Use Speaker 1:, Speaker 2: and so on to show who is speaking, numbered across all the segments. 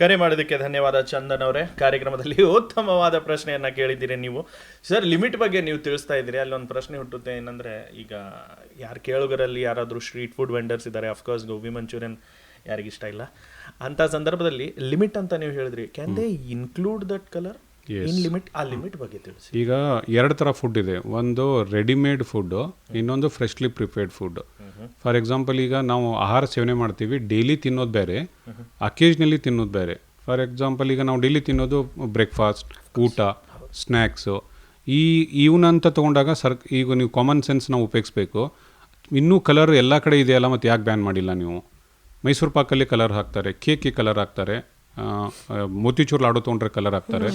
Speaker 1: ಕರೆ ಮಾಡೋದಕ್ಕೆ ಧನ್ಯವಾದ ಚಂದನ್ ಅವರೇ. ಕಾರ್ಯಕ್ರಮದಲ್ಲಿ ಉತ್ತಮವಾದ ಪ್ರಶ್ನೆಯನ್ನ ಕೇಳಿದ್ದೀರಿ ನೀವು. ಸರ್ ಲಿಮಿಟ್ ಬಗ್ಗೆ ನೀವು ತಿಳಿಸ್ತಾ ಇದ್ದೀರಿ. ಅಲ್ಲಿ ಒಂದು ಪ್ರಶ್ನೆ ಹುಟ್ಟುತ್ತೆ ಏನಂದ್ರೆ ಈಗ ಯಾರು ಕೇಳುಗರಲ್ಲಿ ಯಾರಾದರೂ ಸ್ಟ್ರೀಟ್ ಫುಡ್ ವೆಂಡರ್ಸ್ ಇದ್ದಾರೆ ಅಫ್ಕೋರ್ಸ್ ಗೋಬಿ ಮಂಚೂರಿಯನ್ ಯಾರಿಗಿಷ್ಟ ಇಲ್ಲ. ಅಂತ ಸಂದರ್ಭದಲ್ಲಿ ಲಿಮಿಟ್ ಅಂತ ನೀವು ಹೇಳಿದ್ರಿ. Can they include that colour limit ಆ ಲಿಮಿಟ್ ಬಗ್ಗೆ ತಿಳಿಸಿ.
Speaker 2: ಈಗ ಎರಡು ಥರ ಫುಡ್ ಇದೆ. ಒಂದು ರೆಡಿಮೇಡ್ ಫುಡ್ಡು ಇನ್ನೊಂದು freshly prepared food for example ಈಗ ನಾವು ಆಹಾರ ಸೇವನೆ ಮಾಡ್ತೀವಿ ಡೈಲಿ ತಿನ್ನೋದು ಬೇರೆ ಅಕೇಜ್ನಲಿ ತಿನ್ನೋದು ಬೇರೆ. ಫಾರ್ ಎಕ್ಸಾಂಪಲ್ ಈಗ ನಾವು ಡೈಲಿ ತಿನ್ನೋದು ಬ್ರೇಕ್ಫಾಸ್ಟ್ ಊಟ ಸ್ನ್ಯಾಕ್ಸು ಈ ಇವನಂತ ತೊಗೊಂಡಾಗ ಸರ್ ಈಗ ನೀವು ಕಾಮನ್ ಸೆನ್ಸ್ ನಾವು ಉಪಯೋಗಿಸ್ಬೇಕು. ಇನ್ನೂ ಕಲರ್ ಎಲ್ಲ ಕಡೆ ಇದೆಯಲ್ಲ ಮತ್ತು ಯಾಕೆ ಬ್ಯಾನ್ ಮಾಡಿಲ್ಲ ನೀವು? ಮೈಸೂರು ಪಾಕಲ್ಲಿ ಕಲರ್ ಹಾಕ್ತಾರೆ ಕೇಕ್ಗೆ ಕಲರ್ ಹಾಕ್ತಾರೆ. ಮೋತಿಚೂರ್ ಲಾಡು ತೊಗೊಂಡ್ರೆ ಕಲರ್ ಹಾಕ್ತಾರೆ.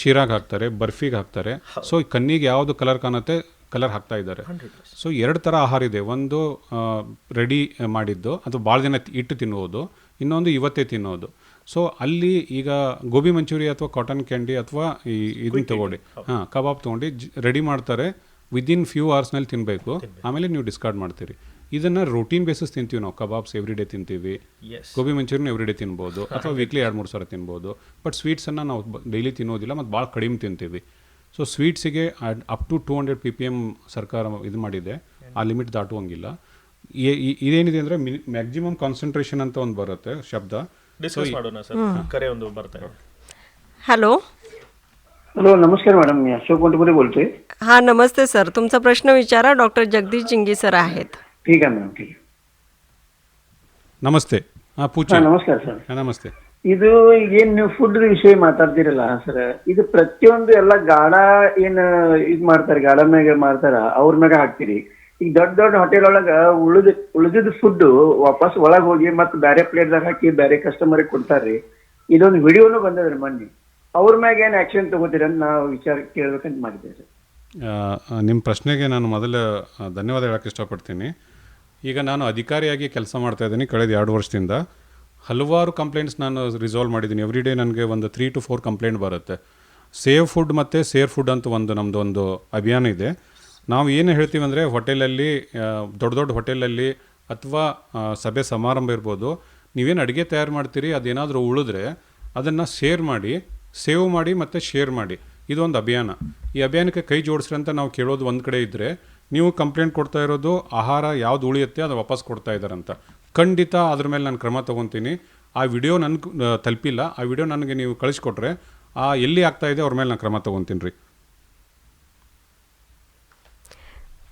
Speaker 2: ಶಿರಾಗ್ ಹಾಕ್ತಾರೆ ಬರ್ಫಿಗೆ ಹಾಕ್ತಾರೆ. ಸೊ ಕಣ್ಣಿಗೆ ಯಾವುದು ಕಲರ್ ಕಾಣುತ್ತೆ ಕಲರ್ ಹಾಕ್ತಾ ಇದ್ದಾರೆ. ಸೊ ಎರಡು ಥರ ಆಹಾರ ಇದೆ. ಒಂದು ರೆಡಿ ಮಾಡಿದ್ದು ಅದು ಭಾಳ ದಿನ ಇಟ್ಟು ತಿನ್ನುವುದು ಇನ್ನೊಂದು ಇವತ್ತೇ ತಿನ್ನೋದು ಸೊ ಅಲ್ಲಿ ಈಗ ಗೋಬಿ ಮಂಚೂರಿ ಅಥವಾ ಕಾಟನ್ ಕ್ಯಾಂಡಿ ಅಥವಾ ಈ ಇದನ್ನ ತಗೊಳ್ಳಿ ಹಾಂ ಕಬಾಬ್ ತೊಗೊಂಡು ರೆಡಿ ಮಾಡ್ತಾರೆ. ವಿದಿನ್ ಫ್ಯೂ ಅವರ್ಸ್ನಲ್ಲಿ ತಿನ್ನಬೇಕು ಆಮೇಲೆ ನೀವು ಡಿಸ್ಕಾರ್ಡ್ ಮಾಡ್ತೀರಿ. ಇದನ್ನು ರೂಟೀನ್ ಬೇಸಿಸ್ ತಿಂತೀವಿ ನಾವು. ಕಬಾಬ್ಸ್ ಎವ್ರಿ ಡೇ ತಿಂತೀವಿ.
Speaker 1: Yes
Speaker 2: gobi Manchurian every day ತಿನ್ಬೋದು. ಅಥವಾ ವೀಕ್ಲಿ ಎರಡು ಮೂರು ಸಲ ತಿನ್ಬೋದು. ಬಟ್ ಸ್ವೀಟ್ಸನ್ನು ನಾವು ಡೈಲಿ ತಿನ್ನೋದಿಲ್ಲ ಮತ್ತು ಭಾಳ ಕಡಿಮೆ ತಿಂತೀವಿ. So ಸ್ವೀಟ್ಸಿಗೆ up to two hundred P P M ಸರ್ಕಾರ ಇದು ಮಾಡಿದೆ. ಆ ಲಿಮಿಟ್ ದಾಟುವಂಗಿಲ್ಲ. ಇದೇನಿದೆ ಅಂದರೆ ಮ್ಯಾಕ್ಸಿಮಮ್ ಕಾನ್ಸಂಟ್ರೇಷನ್ ಅಂತ ಒಂದು ಬರುತ್ತೆ ಶಬ್ದ.
Speaker 1: ಡಿಸ್ಕಸ್ ಮಾಡೋಣ ಸರ್. ಕರೆ ಒಂದು ಬರ್ತಾ ಇದೆ.
Speaker 3: हॅलो
Speaker 4: हॅलो नमस्कार मॅडम मी अशोक मोठपुरे बोलतोय
Speaker 3: हां नमस्ते सर तुमचा प्रश्न विचारा डॉक्टर जगदीश जिंगी सर आहेत
Speaker 4: ठीक आहे मॅडम ठीक आहे
Speaker 2: ನಮಸ್ತೆ ಹಾಂ ಪೂಜೆ
Speaker 4: ಹಾ ನಮಸ್ಕಾರ ಸರ್
Speaker 2: ಹಾಂ ನಮಸ್ತೆ
Speaker 4: ಇದು ಏನ್ ನೀವು ಫುಡ್ ವಿಷಯ ಮಾತಾಡ್ತಿರಲ್ಲ ಸರ್ ಇದು ಪ್ರತಿಯೊಂದು ಎಲ್ಲ ಗಾಢ ಏನ್ ಇದ್ ಮಾಡ್ತಾರೆ ಗಾಢ ಮ್ಯಾಗ ಮಾಡ್ತಾರ ಅವ್ರ ಮ್ಯಾಗ ಹಾಕ್ತೀರಿ ಈಗ ದೊಡ್ಡ ದೊಡ್ಡ ಹೋಟೆಲ್ ಒಳಗ ಉಳಿದ ಉಳಿದಿದ್ ಫುಡ್ ವಾಪಸ್ ಒಳಗ್ ಹೋಗಿ ಮತ್ತೆ ಬೇರೆ ಪ್ಲೇಟ್ದಾಗ ಹಾಕಿ ಬೇರೆ ಕಸ್ಟಮರ್ ಕೊಡ್ತಾರ್ರಿ ಇದೊಂದು ವಿಡಿಯೋನು ಬಂದದ್ರಿ ಮೊನ್ನೆ ಅವ್ರ ಮ್ಯಾಗ ಏನ್ ಆಕ್ಷನ್ ತಗೋತೀರ ಅಂತ ನಾವು ವಿಚಾರ ಕೇಳ್ಬೇಕಂತ ಮಾಡಿದ್ದೆ ಸರ್.
Speaker 2: ನಿಮ್ಮ ಪ್ರಶ್ನೆಗೆ ನಾನು ಮೊದಲು ಧನ್ಯವಾದ ಹೇಳೋಕ್ಕೆ ಇಷ್ಟಪಡ್ತೀನಿ. ಈಗ ನಾನು ಅಧಿಕಾರಿಯಾಗಿ ಕೆಲಸ ಮಾಡ್ತಾ ಇದ್ದೀನಿ ಕಳೆದ ಎರಡು ವರ್ಷದಿಂದ. ಹಲವಾರು ಕಂಪ್ಲೇಂಟ್ಸ್ ನಾನು ರಿಸಾಲ್ವ್ ಮಾಡಿದ್ದೀನಿ. ಎವ್ರಿ ಡೇ ನನಗೆ ಒಂದು ತ್ರೀ ಟು ಫೋರ್ ಕಂಪ್ಲೇಂಟ್ ಬರುತ್ತೆ. ಸೇವ್ ಫುಡ್ ಮತ್ತು ಸೇರ್ ಫುಡ್ ಅಂತ ಒಂದು ನಮ್ಮದು ಒಂದು ಅಭಿಯಾನ ಇದೆ. ನಾವು ಏನು ಹೇಳ್ತೀವಿ ಅಂದರೆ ಹೋಟೆಲಲ್ಲಿ ದೊಡ್ಡ ದೊಡ್ಡ ಹೋಟೆಲಲ್ಲಿ ಅಥವಾ ಸಭೆ ಸಮಾರಂಭ ಇರ್ಬೋದು. ನೀವೇನು ಅಡುಗೆ ತಯಾರು ಮಾಡ್ತೀರಿ, ಅದೇನಾದರೂ ಉಳಿದ್ರೆ ಅದನ್ನು ಶೇರ್ ಮಾಡಿ ಸೇವ್ ಮಾಡಿ ಮತ್ತು ಶೇರ್ ಮಾಡಿ ಇದೊಂದು ಅಭಿಯಾನ ಈ ಅಭಿಯಾನಕ್ಕೆ ಕೈ ಜೋಡಿಸ್ರಿ ಅಂತ ನಾವು ಕೇಳೋದು ಒಂದು ಕಡೆ ಇದ್ದರೆ ನೀವು ಕಂಪ್ಲೇಂಟ್ ಕೊಡ್ತಾ ಇರೋದು ಆಹಾರ ಯಾವ್ದು ಉಳಿಯುತ್ತೆ ಅದು ವಾಪಸ್ ಕೊಡ್ತಾ ಇದ್ದಾರಂತ ಖಂಡಿತ ಅದ್ರ ಮೇಲೆ ನಾನು ಕ್ರಮ ತೊಗೊತೀನಿ ಆ ವಿಡಿಯೋ ನನಗೆ ತಲುಪಿಲ್ಲ ಆ ವಿಡಿಯೋ ನನಗೆ ನೀವು ಕಳಿಸ್ಕೊಟ್ರೆ ಆ ಎಲ್ಲಿ ಆಗ್ತಾ ಇದೆ ಅವ್ರ ಮೇಲೆ ನಾನು ಕ್ರಮ ತೊಗೊತೀನಿ ರೀ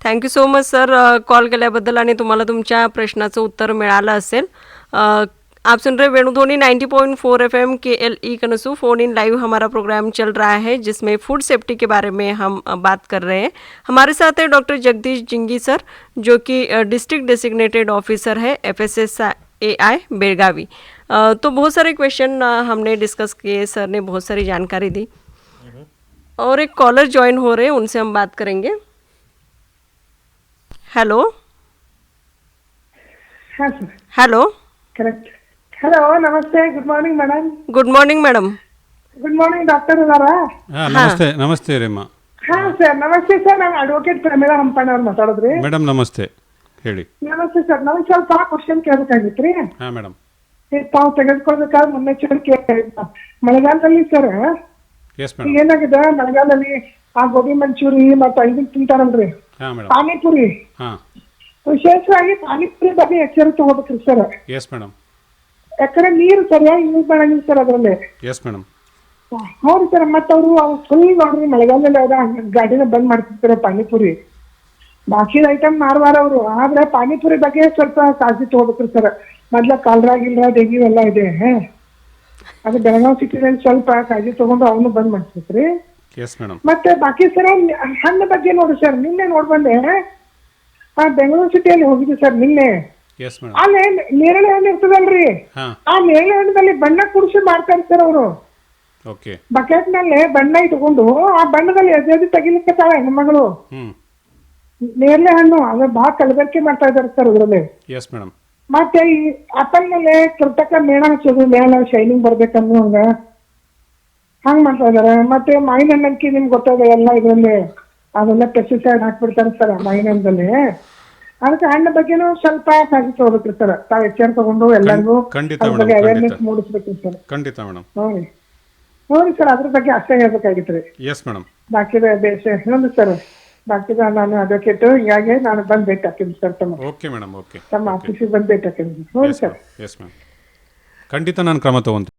Speaker 3: थँक्यू सो मच सर अ, कॉल केल्याबद्दल आणि तुम्हाला तुमच्या प्रश्नाचं उत्तर मिळालं असेल अ, आप सुन रहे Venu Dhwani 90.4 point four F M K L E Kanasu. Phone in live हमारा प्रोग्राम चल रहा है जिसमें फ़ूड सेफ्टी के बारे में हम बात कर रहे हैं। हमारे साथ है डॉक्टर जगदीश जिंगी सर जो कि डिस्ट्रिक्ट डेसिग्नेटेड ऑफिसर है F S S A I Belagavi तो बहुत सारे क्वेश्चन हमने डिस्कस किए सर ने बहुत सारी जानकारी दी। हम्म। और एक कॉलर ज्वाइन हो रहे हैं उनसे हम बात करेंगे। हेलो हेलो
Speaker 5: करेक्ट ಹಲೋ ನಮಸ್ತೆ good morning madam
Speaker 3: good morning madam
Speaker 5: good morning doctor ಅದಾರ
Speaker 2: ಹಾ ನಮಸ್ತೆ. ನಮಸ್ತೆ ರೀಮ್ಮ
Speaker 5: ಹಾ ಸರ್ ನಮಸ್ತೆ ಸರ್ ನಾನು ಅಡ್ವೊಕೇಟ್ ಪ್ರಮೀಳಾ ಹಂಪಣ್ಣ ಅವ್ರು ಮಾತಾಡಿದ್ರಿ.
Speaker 2: ಮೇಡಮ್ ನಮಸ್ತೆ. ಹೇಳಿ.
Speaker 5: ನಮಸ್ತೆ ಸರ್ ನಮಗೆ ಸ್ವಲ್ಪ ಕ್ವಶನ್ ಕೇಳಬೇಕಾಗಿತ್ತು ರೀ
Speaker 2: ಹಾಂ ಮೇಡಮ್
Speaker 5: ತಾವು ತೆಗೆದುಕೊಳ್ಬೇಕಾದ್ರೆ ಮುನ್ನೆಚ್ಚರಿಕೆ ಮಳೆಗಾಲದಲ್ಲಿ ಸರ್
Speaker 2: ಎಸ್ ಮೇಡಮ್
Speaker 5: ಏನಾಗಿದೆ? ಮಳೆಗಾಲದಲ್ಲಿ ಆ ಗೋಬಿ ಮಂಚೂರಿ ಮತ್ತು ಇದನ್ನ ತಿಂತಾರಲ್ರಿ.
Speaker 2: ಹಾಂ ಮೇಡಮ್
Speaker 5: ಪಾನಿಪುರಿ.
Speaker 2: ಹಾಂ.
Speaker 5: ವಿಶೇಷವಾಗಿ ಪಾನಿಪುರಿ ಬಗ್ಗೆ ಎಚ್ಚರಿಕೆ ತಗೋಬೇಕ್ರಿ ಸರ್
Speaker 2: ಎಸ್ ಮೇಡಮ್
Speaker 5: ಯಾಕಂದ್ರೆ ನೀರು ಸರಿಯಾಗಿ ಯೂಸ್ ಮಾಡಂಗಿಲ್ಲ ಸರ್ ಅದರಲ್ಲಿ.
Speaker 2: ಎಸ್ ಮೇಡಮ್
Speaker 5: ಹೌದು ಸರ್ ಮತ್ತ ಅವರು ಅವ್ರು ಫುಲ್ ನೋಡ್ರಿ ಮಳೆಗಾಲದಲ್ಲಿ ಅವ್ರ ಗಾಡಿನ ಬಂದ್ ಮಾಡ್ತಿರ್ತಾರೆ ಪಾನಿಪುರಿ. ಬಾಕಿ ಐಟಮ್ ಮಾರವಾರ ಅವರು. ಆದ್ರೆ ಪಾನಿಪುರಿ ಬಗ್ಗೆ ಸ್ವಲ್ಪ ಕಾಳಜಿ ತಗೋಬೇಕ್ರಿ ಸರ್ ಮೊದ್ಲ ಕಾಲ್ರಾ ಗಿಲ್ರಾ ಡೆಂಗ್ಯೂ ಎಲ್ಲ ಇದೆ. ಅದು ಬೆಳಗಾವಿ ಸಿಟಿನಲ್ಲಿ ಸ್ವಲ್ಪ ಕಾಳಜಿ ತಗೊಂಡು ಅವನು ಬಂದ್
Speaker 2: ಎಸ್ ಮೇಡಮ್
Speaker 5: ಮತ್ತೆ ಬಾಕಿ ಸರ್ ಹಣ್ಣು ಬಗ್ಗೆ ನೋಡ್ರಿ ಸರ್ ನಿನ್ನೆ ನೋಡ್ಬಂದೆ ಆ ಬೆಂಗಳೂರು ಸಿಟಿಯಲ್ಲಿ ಹೋಗಿದ್ವಿ ಸರ್ ನಿನ್ನೆ. ಅಲ್ಲಿ ನೇರಳೆ ಹಣ್ಣು ಇರ್ತದಲ್ರಿ? ಆ ನೇರಳೆ ಹಣ್ಣದಲ್ಲಿ ಬಣ್ಣ ಕುಡಿಸಿ ಮಾಡ್ತಾರೆ ಸರ್ ಅವರು ಬಕೆಟ್ನಲ್ಲಿ ಬಣ್ಣ ಇಟ್ಕೊಂಡು ಆ ಬಣ್ಣದಲ್ಲಿ ಎದೆ ತೆಗಿಲಿಕ್ಕೆ ಹೆಣ್ಮಗಳು
Speaker 2: ಹ್ಞೂ
Speaker 5: ನೇರಳೆ ಹಣ್ಣು ಅದ್ರ ಬಹಳ ಕಲಬೆರಕೆ ಮಾಡ್ತಾ ಇದಾರೆ ಸರ್ ಅದ್ರಲ್ಲಿ. ಮತ್ತೆ ಈ ಆಪಲ್ನಲ್ಲಿ ಕೃತಕ ಮೇಣ ಹಚ್ಚೋದು ಮೇಣ ಶೈನಿಂಗ್ ಬರ್ಬೇಕನ್ನೋ ಹಂಗ. ಹಂಗ್ ಮಾಡ್ತಾ ಇದಾರೆ ಮತ್ತೆ ಮಾವಿನ ಹಣ್ಣಕ್ಕಿ ನಿಮ್ಗೆ ಗೊತ್ತಾಗ ಎಲ್ಲ ಇದ್ರಲ್ಲಿ? ಅದೆಲ್ಲ ಪೆಸ್ಟಿಸೈಡ್ ಹಾಕ್ಬಿಡ್ತಾರೆ ಸರ್ ಮಾವಿನ ಹಣ್ಣಲ್ಲಿ. ಅದಕ್ಕೆ ಹಣ್ಣು ಬಗ್ಗೆನೂ ಸ್ವಲ್ಪ ಕಾಳಜಿ ತಗೋಬೇಕ್ರಿ ಸರ್. ತಾವ್ ಎಚ್ಚರ ತಗೊಂಡು ಎಲ್ಲರಿಗೂ
Speaker 2: ಖಂಡಿತ
Speaker 5: ಅದ್ರ ಬಗ್ಗೆ ಅವೇರ್ನೆಸ್
Speaker 2: ಖಂಡಿತ.
Speaker 5: ಮೂಡಿಸ್ಬೇಕ್ರಿ ಸರ್
Speaker 2: ಖಂಡಿತ ಮೇಡಮ್.
Speaker 5: ಹ್ಞೂ ರೀ ಹ್ಞೂ ರೀ ಸರ್ ಅದ್ರ ಬಗ್ಗೆ ಅಷ್ಟೇ ಹೇಳ್ಬೇಕಾಗಿತ್ತು. ರೀ
Speaker 2: ಎಸ್ ಮೇಡಮ್
Speaker 5: ಬಾಕಿದ ಬೇಷ ಇನ್ನೊಂದು ಸರ್ ಬಾಕಿದ ನಾನು ಅಡ್ವೊಕೇಟ್ ಹಿಂಗಾಗಿ ನಾನು ಬಂದು ಭೇಟಿ ಹಾಕಿದ್ದೀನಿ ಸರ್ ತಮ್ಮ.
Speaker 2: ಓಕೆ ಮೇಡಮ್ ಓಕೆ
Speaker 5: ತಮ್ಮ ಆಫೀಸಿಗೆ ಬಂದು ಭೇಟಿ ಹಾಕಿದ್ದೀನಿ ಹ್ಞೂ
Speaker 2: ಎಸ್
Speaker 5: ಸರ್.
Speaker 2: ಎಸ್ ಮ್ಯಾಮ್ ಖಂಡಿತ ನಾನು ಕ್ರಮ ತಗೊಂತೀನಿ.